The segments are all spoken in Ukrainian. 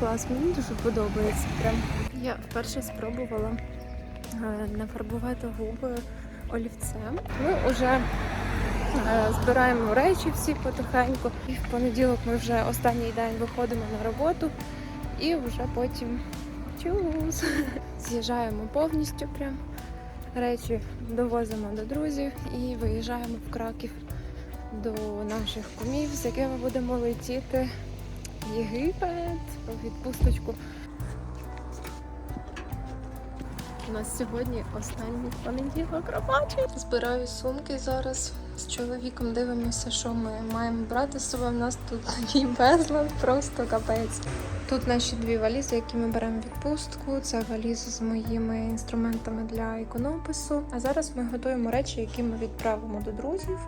Клас, мені дуже подобається. Прям я вперше спробувала е, нафарбувати губи олівцем. Ми вже е, збираємо речі всі потихеньку. І в понеділок ми вже останній день виходимо на роботу і вже потім чус. З'їжджаємо повністю прям. Речі довозимо до друзів і виїжджаємо в Краків до наших кумів, з якими будемо летіти Єгипет у відпусточку. У нас сьогодні останній понеділок робочий. Збираю сумки зараз. З чоловіком дивимося, що ми маємо брати з собою. У нас тут такий безлад, просто капець. Тут наші дві валізи, які ми беремо відпустку. Це валіза з моїми інструментами для іконопису. А зараз ми готуємо речі, які ми відправимо до друзів,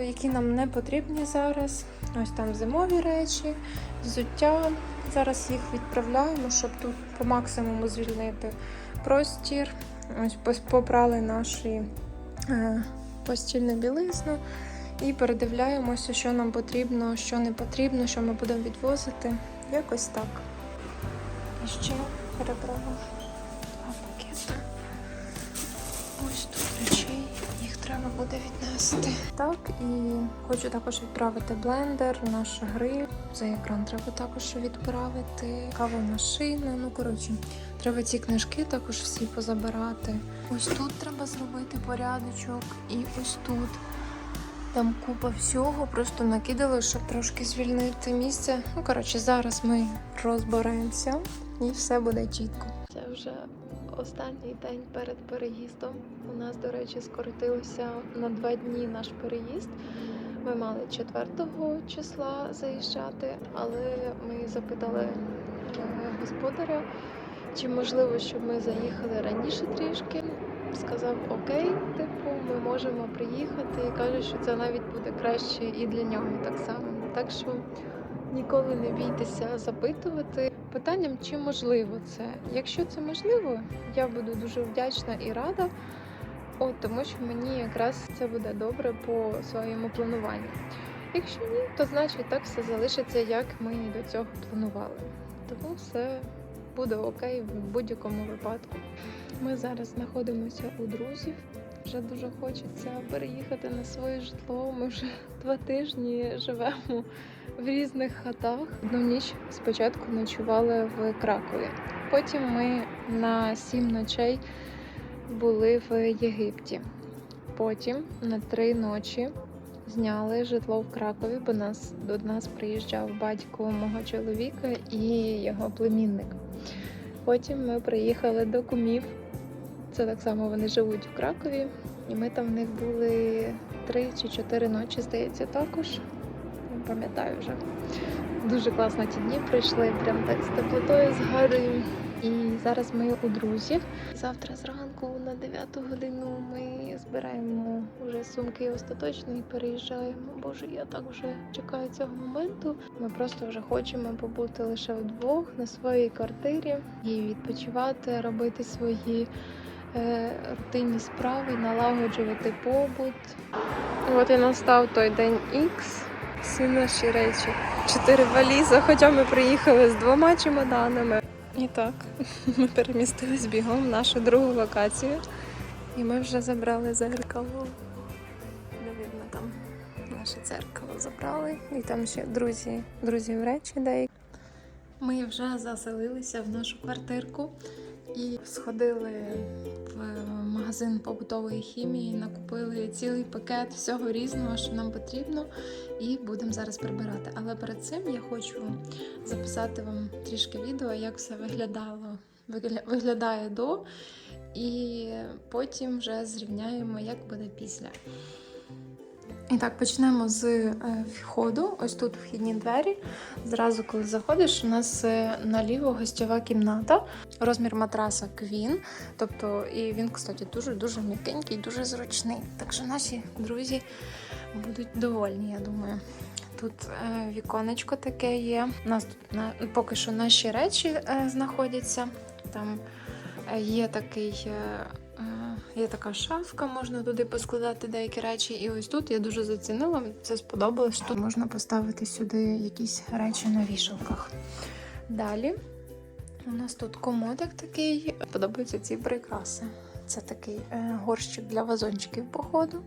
які нам не потрібні зараз. Ось там зимові речі, взуття. Зараз їх відправляємо, щоб тут по максимуму звільнити простір. Ось попрали наші е, постільну білизну і передивляємося, що нам потрібно, що не потрібно, що ми будемо відвозити. Якось так. І ще перебрала буде віднести. Так, і хочу також відправити блендер, наш гриль. Цей екран треба також відправити. Кавомашина. Ну, коротше, треба ці книжки також всі позабирати. Ось тут треба зробити порядочок, і ось тут. Там купа всього, просто накидали, щоб трошки звільнити місце. Ну, коротше, зараз ми розберемося і все буде чітко. Це вже останній день перед переїздом. У нас, до речі, скоротилося на два дні наш переїзд. Ми мали 4 числа заїжджати, але ми запитали господаря, чи можливо, щоб ми заїхали раніше трішки. Сказав окей, типу, ми можемо приїхати і каже, що це навіть буде краще і для нього так само. Так що ніколи не бійтеся запитувати питанням, чи можливо це. Якщо це можливо, я буду дуже вдячна і рада. От, тому що мені якраз це буде добре по своєму плануванню. Якщо ні, то значить так все залишиться, як ми до цього планували. Тому все буде окей в будь-якому випадку. Ми зараз знаходимося у друзів. Вже дуже хочеться переїхати на своє житло. Ми вже два тижні живемо в різних хатах. Одну ніч спочатку ночували в Кракові. Потім ми на сім ночей були в Єгипті. Потім на три ночі зняли житло в Кракові, бо нас до нас приїжджав батько мого чоловіка і його племінник. Потім ми приїхали до кумів. Це так само вони живуть в Кракові, і ми там в них були три чи чотири ночі, здається, також. Не пам'ятаю вже. Дуже класно ті дні пройшли, прям так з теплотою згадую. І зараз ми у друзів. Завтра зранку на 9 годину ми збираємо вже сумки остаточно і переїжджаємо. Боже, я так вже чекаю цього моменту. Ми просто вже хочемо побути лише вдвох на своїй квартирі і відпочивати, робити свої рутинні справи, налагоджувати побут. От і настав той день Х. Всі наші речі. Чотири валізи, хоча ми приїхали з двома чемоданами. І так, ми перемістились бігом в нашу другу локацію. І ми вже забрали зеркало. Де видно там наше дзеркало забрали. І там ще друзі, друзів речі деякі. Ми вже заселилися в нашу квартирку і сходили в магазин побутової хімії, накупили цілий пакет всього різного, що нам потрібно, і будемо зараз прибирати. Але перед цим я хочу записати вам трішки відео, як все виглядало, вигля- виглядає до, і потім вже зрівняємо, як буде після. І так, почнемо з е, входу. Ось тут вхідні двері. Зразу, коли заходиш, у нас е, наліво гостьова кімната. Розмір матраса Queen. Тобто, і він, кстати, дуже-дуже м'якенький, дуже зручний. Так що наші друзі будуть довольні, я думаю. Тут е, віконечко таке є. У нас тут на, поки що наші речі е, знаходяться. Там е, є такий. Є така шафка, можна туди поскладати деякі речі. І ось тут я дуже зацінила, це сподобалось. Тут можна поставити сюди якісь речі на вішалках. Далі у нас тут комодик такий. Подобаються ці прикраси. Це такий е, горщик для вазончиків, походу.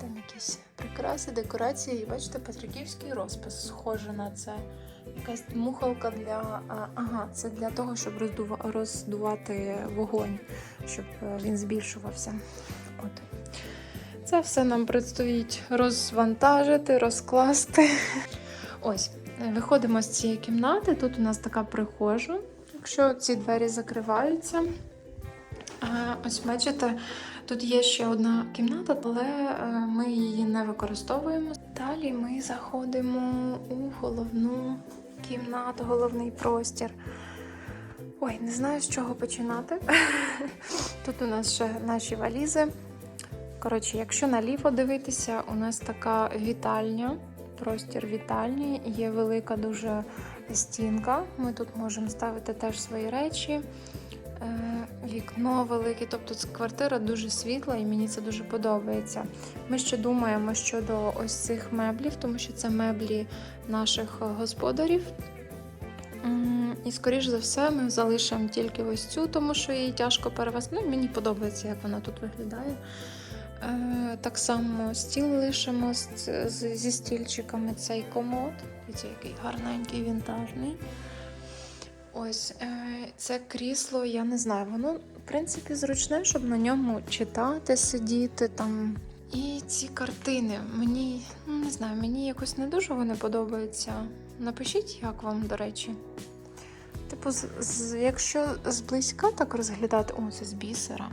Там якісь прикраси, декорації. І бачите, петриківський розпис схоже на це. Якась мухалка для. Ага, це для того, щоб роздува- роздувати вогонь, щоб е, він збільшувався. От. Це все нам предстоїть розвантажити, розкласти. Ось, виходимо з цієї кімнати. Тут у нас така прихожа, якщо ці двері закриваються. Ось бачите, тут є ще одна кімната, але е, ми її не використовуємо. Далі ми заходимо у головну кімнату, головний простір. Ой, не знаю, з чого починати. Тут у нас ще наші валізи. Коротше, якщо наліво дивитися, у нас така вітальня, простір вітальні, є велика дуже стінка. Ми тут можемо ставити теж свої речі. Е, Вікно велике, тобто квартира дуже світла і мені це дуже подобається. Ми ще думаємо щодо ось цих меблів, тому що це меблі наших е, господарів. І, скоріш за все, ми залишимо тільки ось цю, тому що її тяжко перевезти. Ну, мені подобається, як вона тут виглядає. Е, Так само стіл лишимо зі стільчиками цей комод. Дивіться, який гарненький вінтажний. Ось е, це крісло, я не знаю, воно в принципі зручне, щоб на ньому читати, сидіти там. І ці картини мені ну, не знаю, мені якось не дуже вони подобаються. Напишіть, як вам, до речі. Типу, з, з, якщо зблизька так розглядати, о, це з бісера.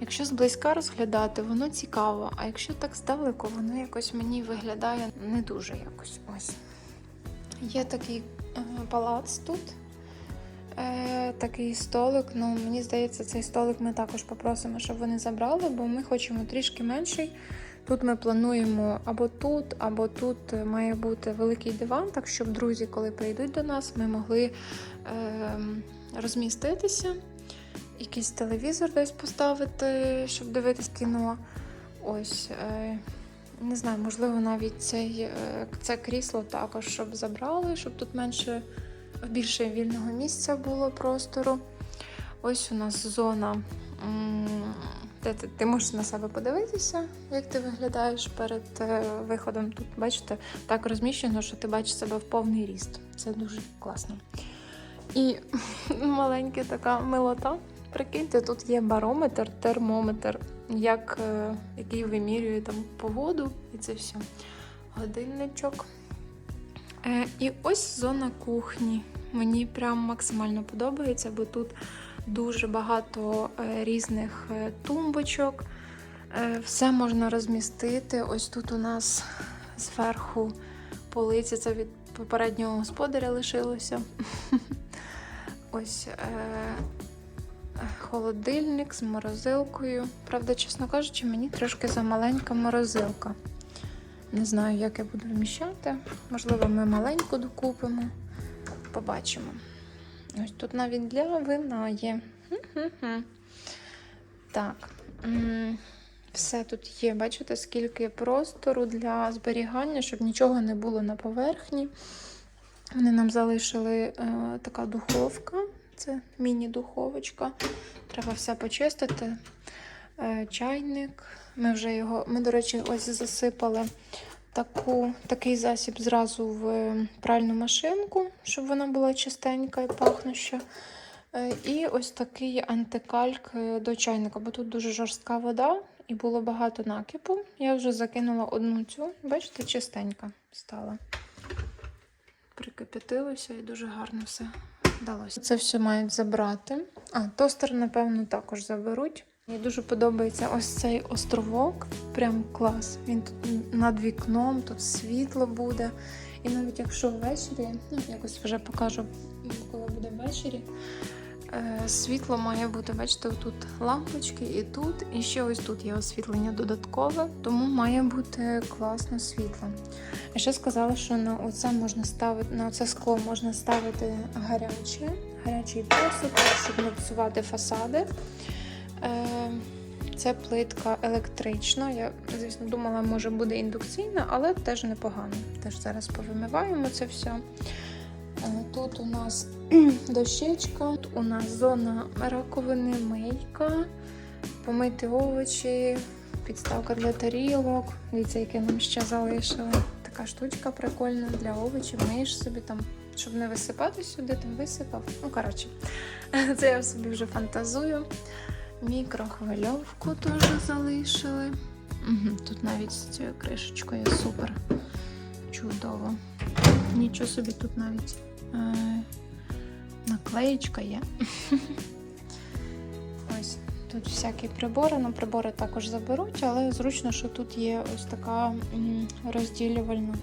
Якщо зблизька розглядати, воно цікаво, а якщо так здалеку, воно якось мені виглядає не дуже якось. Ось. Є такий е, палац тут. Е, такий столик. Ну, мені здається, цей столик ми також попросимо, щоб вони забрали, бо ми хочемо трішки менший. Тут ми плануємо або тут, або тут має бути великий диван, так щоб друзі, коли прийдуть до нас, ми могли е, розміститися, якийсь телевізор десь поставити, щоб дивитись кіно. Ось. Е, не знаю, можливо, навіть цей, е, це крісло також, щоб забрали, щоб тут менше більше вільного місця було простору. Ось у нас зона, де ти, ти можеш на себе подивитися, як ти виглядаєш перед е, виходом. Тут, бачите, так розміщено, що ти бачиш себе в повний ріст. Це дуже класно. І маленька така милота. Прикиньте, тут є барометр, термометр, як, е, який вимірює там погоду і це все. Годинничок. Е, і ось зона кухні. Мені прям максимально подобається, бо тут дуже багато е, різних е, тумбочок. Все можна розмістити. Ось тут у нас зверху полиці, це від попереднього господаря лишилося. Ось холодильник з морозилкою. Правда, чесно кажучи, мені трошки замаленька морозилка. Не знаю, як я буду вміщати. Можливо, ми маленьку докупимо. Побачимо. Ось тут навіть для вина є. Так. Все тут є. Бачите, скільки простору для зберігання, щоб нічого не було на поверхні. Вони нам залишили е, така духовка. Це міні-духовочка. Треба все почистити. Е, чайник. Ми вже його, ми, до речі, ось засипали таку, такий засіб зразу в пральну машинку, щоб вона була чистенька і пахнуща. Е, І ось такий антикальк е, до чайника, бо тут дуже жорстка вода і було багато накипу. Я вже закинула одну цю, бачите, чистенька стала. Прикипятилося і дуже гарно все вдалося. Це все мають забрати. А, тостер, напевно, також заберуть. Мені дуже подобається ось цей островок. Прям клас. Він тут над вікном, тут світло буде. І навіть якщо ввечері, ну якось вже покажу, коли буде ввечері. Е, Світло має бути, бачите, тут лампочки і тут, і ще ось тут є освітлення додаткове, тому має бути класно світло. А ще сказала, що на оце можна ставити, на оце скло можна ставити гаряче, гарячий посуд, щоб не псувати фасади. Е, Це плитка електрична. Я, звісно, думала, може буде індукційна, але теж непогано. Теж зараз повимиваємо це все. Е, Тут у нас дощечка, тут у нас зона раковини, мийка, помити овочі, підставка для тарілок. Дивіться, яке нам ще залишили. Така штучка прикольна для овочів. Миєш собі там, щоб не висипати сюди, там висипав. Ну, коротше, це я собі вже фантазую. Мікрохвильовку теж залишили. Тут навіть з цією кришечкою супер. Чудово. Нічого собі тут навіть е, наклеєчка є. Ось тут всякі прибори. Ну, прибори також заберуть, але зручно, що тут є ось така розділювальна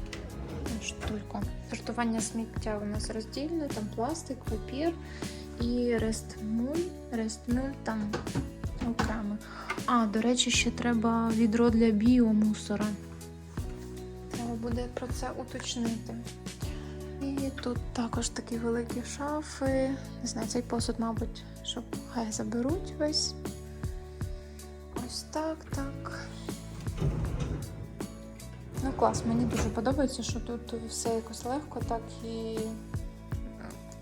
штука. Сортування сміття у нас роздільне, там пластик, папір і рестмуль. Рестмуль там окремо. А, до речі, ще треба відро для біомусора. Треба буде про це уточнити. І тут також такі великі шафи. Не знаю, цей посуд, мабуть, щоб хай заберуть весь. Ось так, так. Ну, клас, мені дуже подобається, що тут все якось легко, так і.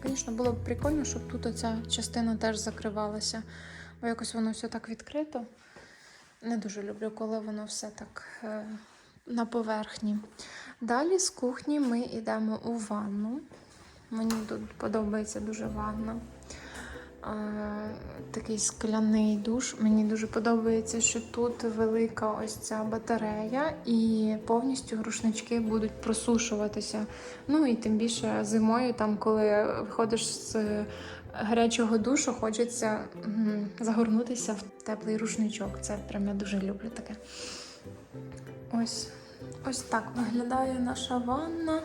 Звісно, було б прикольно, щоб тут оця частина теж закривалася. Бо якось воно все так відкрито. Не дуже люблю, коли воно все так е, на поверхні. Далі з кухні ми йдемо у ванну. Мені тут подобається дуже ванна. Е, такий скляний душ. Мені дуже подобається, що тут велика ось ця батарея, і повністю рушнички будуть просушуватися. Ну і тим більше зимою, там, коли виходиш з гарячого душу, хочеться загорнутися в теплий рушничок. Це прям я дуже люблю таке. Ось, ось так виглядає наша ванна.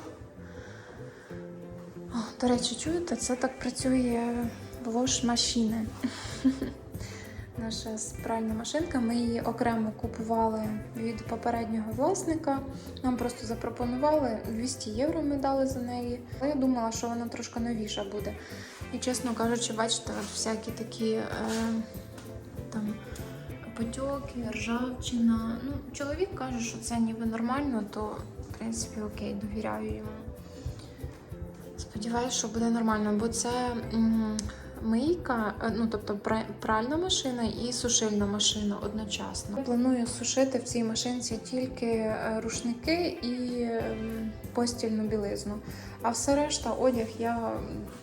О, до речі, чуєте, це так працює вош-машина. Наша спральна машинка. Ми її окремо купували від попереднього власника. Нам просто запропонували 200 євро. Ми дали за неї. Але я думала, що вона трошки новіша буде. І чесно кажучи, бачите, всякі такі е, там потьоки, ржавчина. Ну, чоловік каже, що це ніби нормально, то в принципі окей, довіряю йому. Сподіваюсь, що буде нормально, бо це мийка, е, ну тобто пральна машина і сушильна машина одночасно. Планую сушити в цій машинці тільки е, рушники і постільну білизну. А все решта одяг я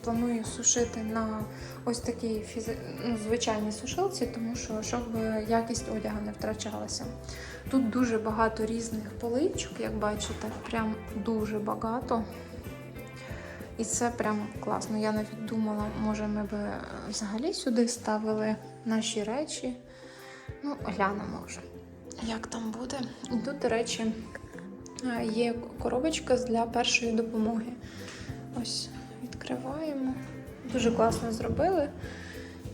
планую сушити на ось такій фізи... ну, звичайній сушилці, тому що щоб якість одягу не втрачалася. Тут дуже багато різних поличок, як бачите, прям дуже багато. І це прям класно. Я навіть думала, може, ми е, взагалі сюди ставили наші речі. Ну, глянемо вже, як там буде. І тут, до речі, є коробочка для першої допомоги. Ось відкриваємо. Дуже класно зробили.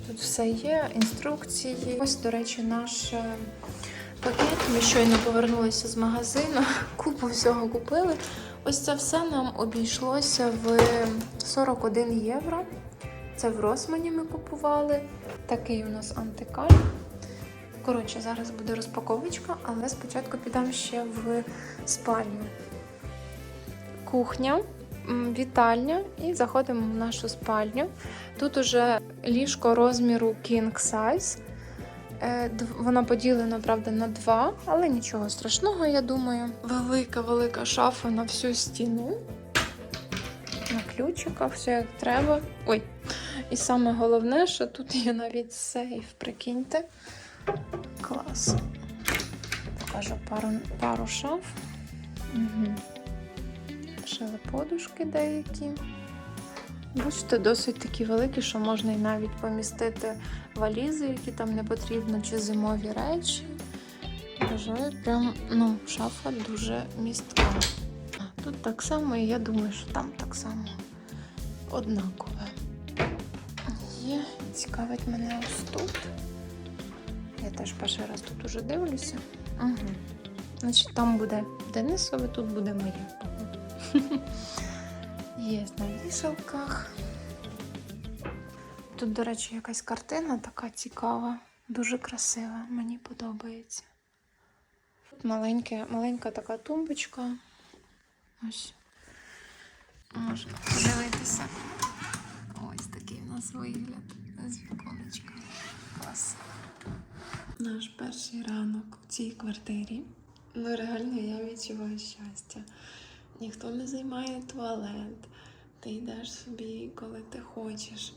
Тут все є, інструкції. Ось, до речі, наш е, пакет. Ми щойно повернулися з магазину, купу всього купили. Ось це все нам обійшлося в 41 євро. Це в Росмані ми купували. Такий у нас антикаль. Коротше, зараз буде розпаковочка, але спочатку підемо ще в спальню. Кухня, вітальня і заходимо в нашу спальню. Тут уже ліжко розміру king size. Е, Воно поділено, правда, на два, але нічого страшного, я думаю. Велика, велика шафа на всю стіну. На ключиках, все як треба. Ой, і саме головне, що тут є навіть сейф, прикиньте. Клас. Покажу пару, пару шаф. Угу. Шили подушки деякі. Бачите, досить такі великі, що можна і навіть помістити валізи, які там не потрібно, чи зимові речі. Вважаю, прям ну, шафа дуже містка. Тут так само, і я думаю, що там так само однакове. Є, цікавить мене ось тут. Я теж перший раз тут уже дивлюся. Угу. Значить, там буде Денисове, тут буде моє. Є на вішалках. Тут, до речі, якась картина така цікава, дуже красива, мені подобається. Тут маленьке, маленька така тумбочка. Ось. Можна подивитися. Ось такий у нас вигляд з віконечка. Клас. Наш перший ранок у цій квартирі. Ну, реально я відчуваю щастя. Ніхто не займає туалет. Ти йдеш собі, коли ти хочеш.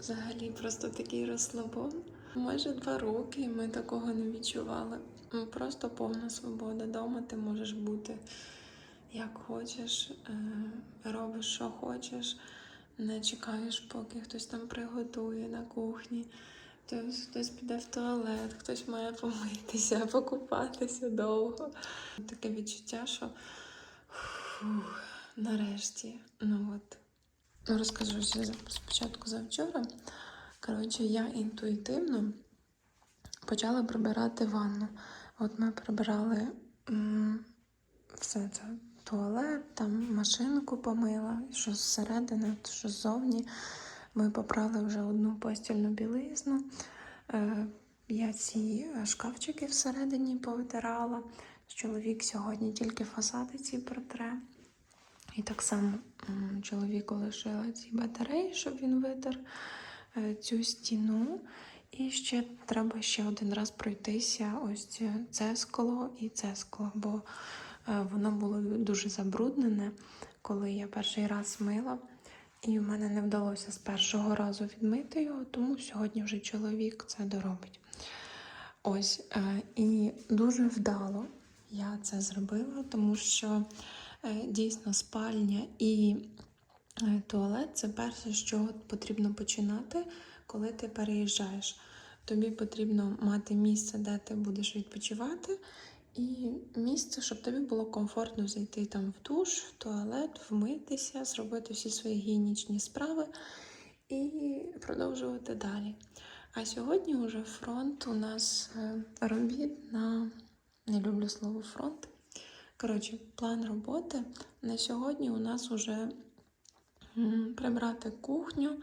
Взагалі просто такий розслабон. Майже два роки ми такого не відчували. Просто повна свобода. Дома ти можеш бути як хочеш, е, робиш, що хочеш, не чекаєш, поки хтось там приготує на кухні. Хтось, хтось піде в туалет, хтось має помитися, покупатися довго. Таке відчуття, що фух, нарешті. Ну от. Ну, Розкажу ще спочатку за вчора. Коротше, я інтуїтивно почала прибирати ванну. От ми прибирали м, все це. Туалет, там машинку помила, що зсередини, що ззовні. Ми попрали вже одну постільну білизну. Е, Я ці е, шкафчики всередині повитирала. Чоловік сьогодні тільки фасади ці протре. І так само чоловіку лишила ці батареї, щоб він витер е, цю стіну. І ще треба ще один раз пройтися ось це- це скло і це скло, бо е, воно було дуже забруднене, коли я перший раз мила. І в мене не вдалося з першого разу відмити його, тому сьогодні вже чоловік це доробить. Ось, е, і дуже вдало я це зробила, тому що е, дійсно спальня і е, туалет це перше, що потрібно починати, коли ти переїжджаєш. Тобі потрібно мати місце, де ти будеш відпочивати, і місце, щоб тобі було комфортно зайти там в душ, в туалет, вмитися, зробити всі свої гігієнічні справи і продовжувати далі. А сьогодні вже фронт у нас е, робіт на не люблю слово фронт. Коротше, план роботи на сьогодні у нас вже прибрати кухню,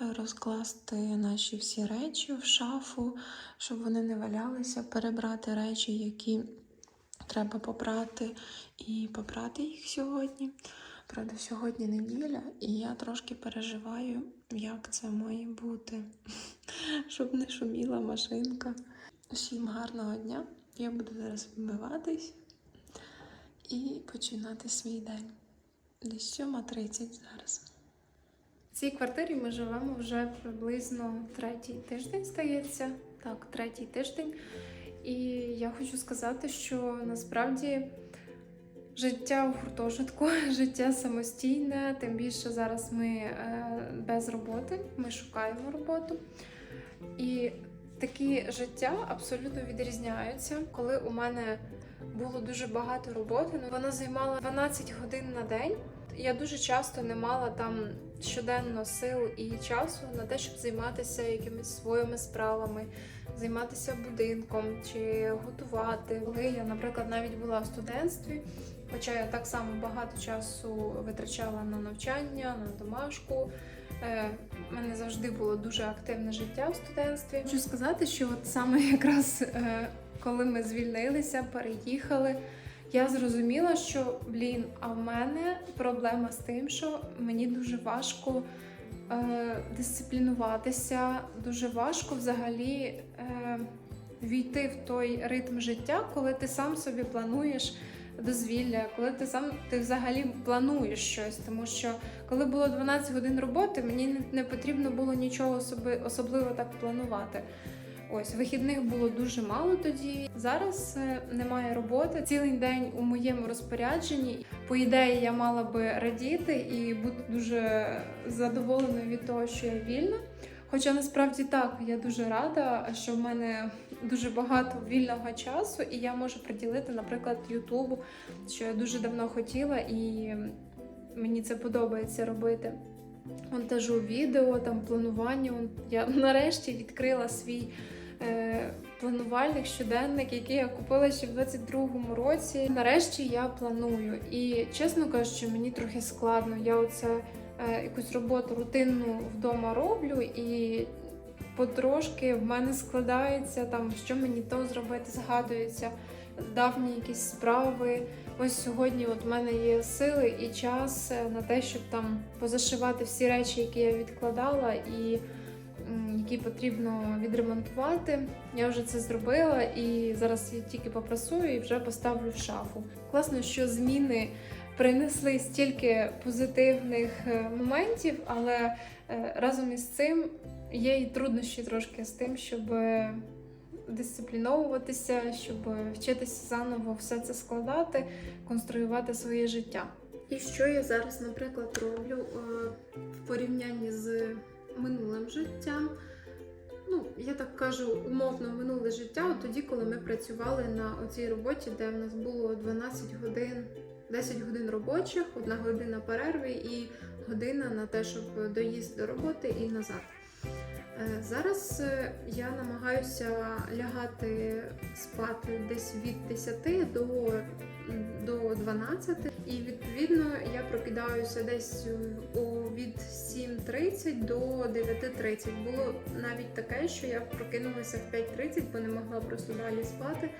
розкласти наші всі речі в шафу, щоб вони не валялися, перебрати речі, які треба попрати, і попрати їх сьогодні. Правда, сьогодні неділя, і я трошки переживаю, як це має бути, щоб не шуміла машинка. Всім гарного дня. Я буду зараз вмиватись і починати свій день. Десь 7.30 зараз. В цій квартирі ми живемо вже приблизно третій тиждень, здається. Так, третій тиждень. І я хочу сказати, що насправді життя в гуртожитку, життя самостійне, тим більше зараз ми е, без роботи, ми шукаємо роботу. І такі життя абсолютно відрізняються. Коли у мене було дуже багато роботи, ну вона займала 12 годин на день. Я дуже часто не мала там щоденно сил і часу на те, щоб займатися якимись своїми справами, займатися будинком чи готувати. Коли я, наприклад, навіть була в студентстві, хоча я так само багато часу витрачала на навчання, на домашку. Е, У мене завжди було дуже активне життя в студентстві. Хочу сказати, що от саме якраз е, коли ми звільнилися, переїхали, я зрозуміла, що блін, а в мене проблема з тим, що мені дуже важко е, дисциплінуватися, дуже важко взагалі е, війти в той ритм життя, коли ти сам собі плануєш дозвілля, коли ти сам ти взагалі плануєш щось, тому що коли було 12 годин роботи, мені не, потрібно було нічого особи, особливо так планувати. Ось вихідних було дуже мало тоді. Зараз е, немає роботи. Цілий день у моєму розпорядженні. По ідеї, я мала би радіти і бути дуже задоволеною від того, що я вільна. Хоча насправді так, я дуже рада, що в мене дуже багато вільного часу, і я можу приділити, наприклад, Ютубу, що я дуже давно хотіла, і мені це подобається робити. Монтажу відео, там планування. Я нарешті відкрила свій е, планувальник, щоденник, який я купила ще в 22-му році. Нарешті я планую. І чесно кажучи, мені трохи складно. Я оце е, якусь роботу рутинну вдома роблю і. Потрошки в мене складається там, що мені то зробити, згадуються давні якісь справи, ось сьогодні от в мене є сили і час е, на те, щоб там позашивати всі речі, які я відкладала, і які потрібно відремонтувати. Я вже це зробила і зараз я тільки попрасую і вже поставлю в шафу. Класно, що зміни принесли стільки позитивних е, моментів, але е, разом із цим є і труднощі трошки з тим, щоб е, дисципліновуватися, щоб вчитися заново все це складати, конструювати своє життя. І що я зараз, наприклад, роблю е, в порівнянні з минулим життям. Ну, я так кажу, умовно минуле життя, от тоді, коли ми працювали на оцій роботі, де в нас було 12 годин, 10 годин робочих, одна година перерви і година на те, щоб доїзд до роботи і назад. Зараз е, я намагаюся лягати спати десь від 10 до, до 12. І відповідно я прокидаюся десь від 7.30 до 9.30. Було навіть таке, що я прокинулася в 5.30, бо не могла просто далі спати.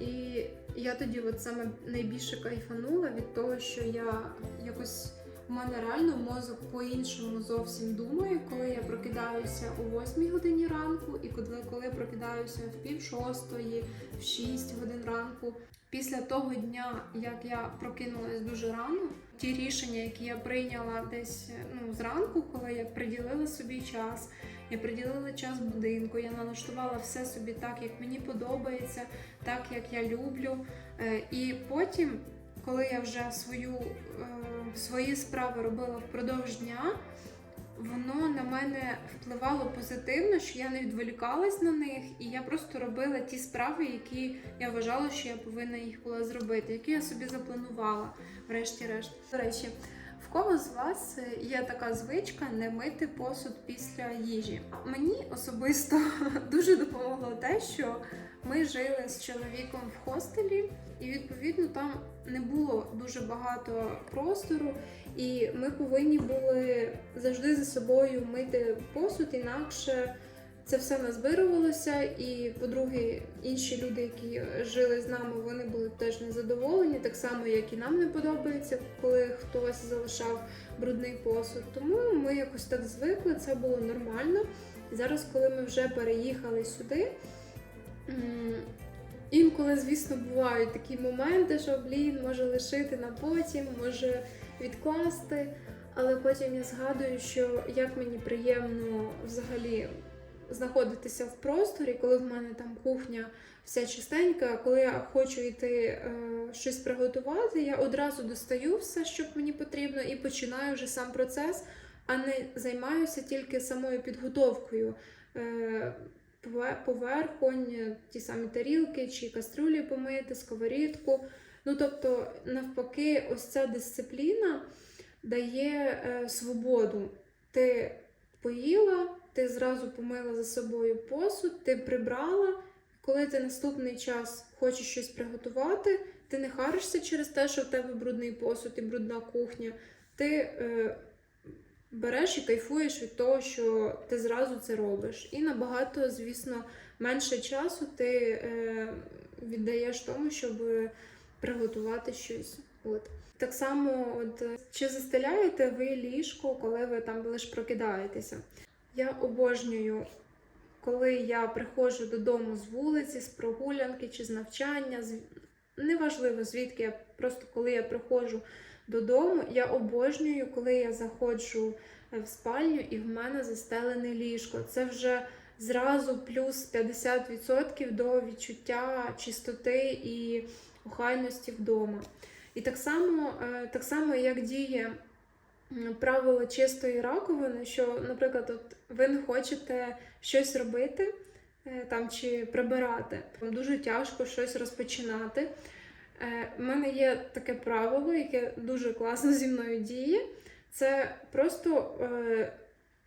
І я тоді от саме найбільше кайфанула від того, що я якось у мене реально мозок по-іншому зовсім думає, коли я прокидаюся о 8 годині ранку, і коли, коли прокидаюся в пів шостої, в 6 годин ранку. Після того дня, як я прокинулась дуже рано, ті рішення, які я прийняла десь ну, зранку, коли я приділила собі час, я приділила час будинку, я налаштувала все собі так, як мені подобається, так як я люблю. Е, І потім, коли я вже свою, е, свої справи робила впродовж дня, воно на мене впливало позитивно, що я не відволікалась на них, і я просто робила ті справи, які я вважала, що я повинна їх була зробити, які я собі запланувала, врешті-решт. До речі, в кого з вас є така звичка не мити посуд після їжі? Мені особисто дуже допомогло те, що ми жили з чоловіком в хостелі, і відповідно там не було дуже багато простору, і ми повинні були завжди за собою мити посуд, інакше це все назбирувалося. І, по-друге, інші люди, які жили з нами, вони були теж незадоволені, так само, як і нам не подобається, коли хтось залишав брудний посуд. Тому ми якось так звикли, це було нормально. Зараз, коли ми вже переїхали сюди. Інколи, звісно, бувають такі моменти, що блін, може лишити на потім, може відкласти. Але потім я згадую, що як мені приємно взагалі знаходитися в просторі, коли в мене там кухня вся чистенька, коли я хочу йти е, щось приготувати, я одразу достаю все, що мені потрібно, і починаю вже сам процес, а не займаюся тільки самою підготовкою. Е, поверхонь, ті самі тарілки чи каструлі помити, сковорідку. Ну тобто, навпаки, ось ця дисципліна дає е, свободу. Ти поїла, ти зразу помила за собою посуд, ти прибрала. Коли ти наступний час хочеш щось приготувати, ти не харишся через те, що в тебе брудний посуд і брудна кухня. Ти е, береш і кайфуєш від того, що ти зразу це робиш. І набагато, звісно, менше часу ти е, віддаєш тому, щоб приготувати щось. От. Так само, от, чи застеляєте ви ліжко, коли ви там лише прокидаєтеся? Я обожнюю, коли я приходжу додому з вулиці, з прогулянки чи з навчання. З... Неважливо звідки я просто коли я приходжу додому, я обожнюю, коли я заходжу е, в спальню і в мене застелене ліжко. Це вже зразу плюс 50% до відчуття чистоти і охайності вдома. І так само, е, так само як діє правило чистої раковини, що, наприклад, от ви не хочете щось робити е, там чи прибирати, вам дуже тяжко щось розпочинати. Е, У мене є таке правило, яке дуже класно зі мною діє. Це просто е,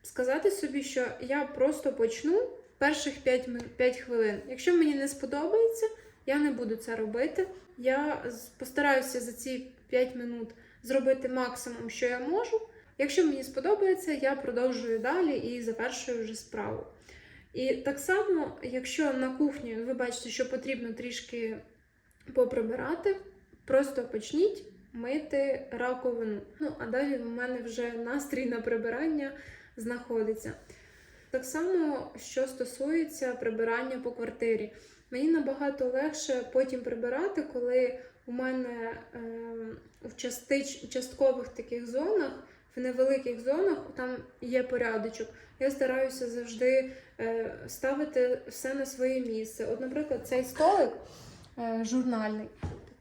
сказати собі, що я просто почну перших 5, 5 хвилин. Якщо мені не сподобається, я не буду це робити. Я постараюся за ці 5 минут зробити максимум, що я можу. Якщо мені сподобається, я продовжую далі і завершую вже справу. І так само, якщо на кухні ви бачите, що потрібно трішки поприбирати, Просто почніть мити раковину. Ну, а далі в мене вже настрій на прибирання знаходиться. Так само, що стосується прибирання по квартирі. Мені набагато легше потім прибирати, коли у мене е, в частич, часткових таких зонах, в невеликих зонах, там є порядочок. Я стараюся завжди е, ставити все на своє місце. От, наприклад, цей столик журнальний.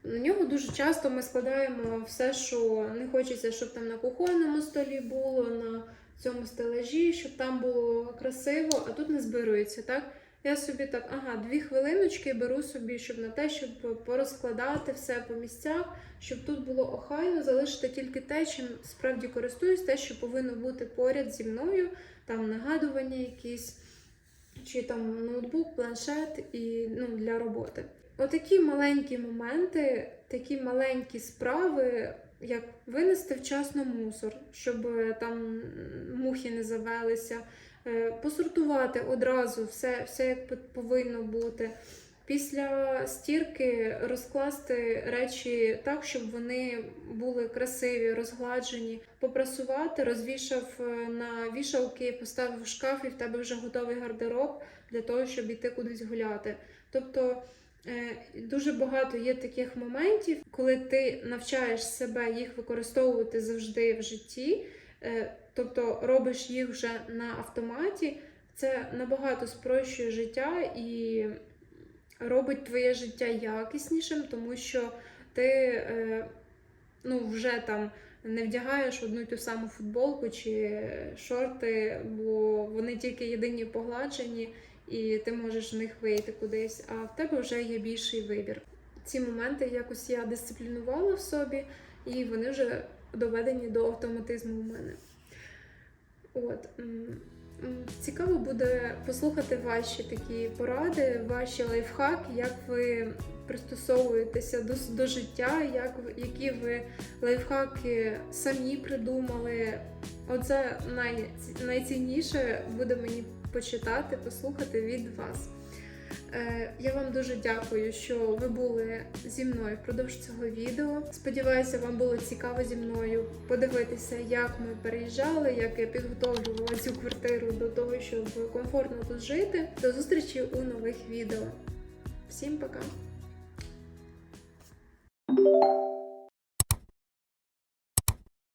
На нього дуже часто ми складаємо все, що не хочеться, щоб там на кухонному столі було, на цьому стелажі, щоб там було красиво, а тут не збирується, так? Я собі так, ага, дві хвилиночки беру собі, щоб на те, щоб порозкладати все по місцях, щоб тут було охайно, залишити тільки те, чим справді користуюсь, те, що повинно бути поряд зі мною, там нагадування якісь, чи там ноутбук, планшет і ну, для роботи. Отакі маленькі моменти, такі маленькі справи, як винести вчасно мусор, щоб е, там мухи не завелися, е, посортувати одразу все, все як повинно бути. Після стірки розкласти речі так, щоб вони були красиві, розгладжені, попрасувати, розвішав е, на вішалки, поставив в шкаф, і в тебе вже готовий гардероб для того, щоб іти кудись гуляти. Тобто Дуже багато є таких моментів, коли ти навчаєш себе їх використовувати завжди в житті, е, тобто робиш їх вже на автоматі. Це набагато спрощує життя і робить твоє життя якіснішим, тому що ти е, ну, вже там не вдягаєш одну ту саму футболку чи шорти, бо вони тільки єдині погладжені і ти можеш в них вийти кудись, а в тебе вже є більший вибір. Ці моменти якось я дисциплінувала в собі, і вони вже доведені до автоматизму в мене. От. Цікаво буде послухати ваші такі поради, ваші лайфхаки, як ви пристосовуєтеся до, до життя, як, які ви лайфхаки самі придумали. Оце най, найцінніше буде мені почитати, послухати від вас. Е, я вам дуже дякую, що ви були зі мною впродовж цього відео. Сподіваюся, вам було цікаво зі мною подивитися, як ми переїжджали, як я підготовлювала цю квартиру до того, щоб комфортно тут жити. До зустрічі у нових відео. Всім пока!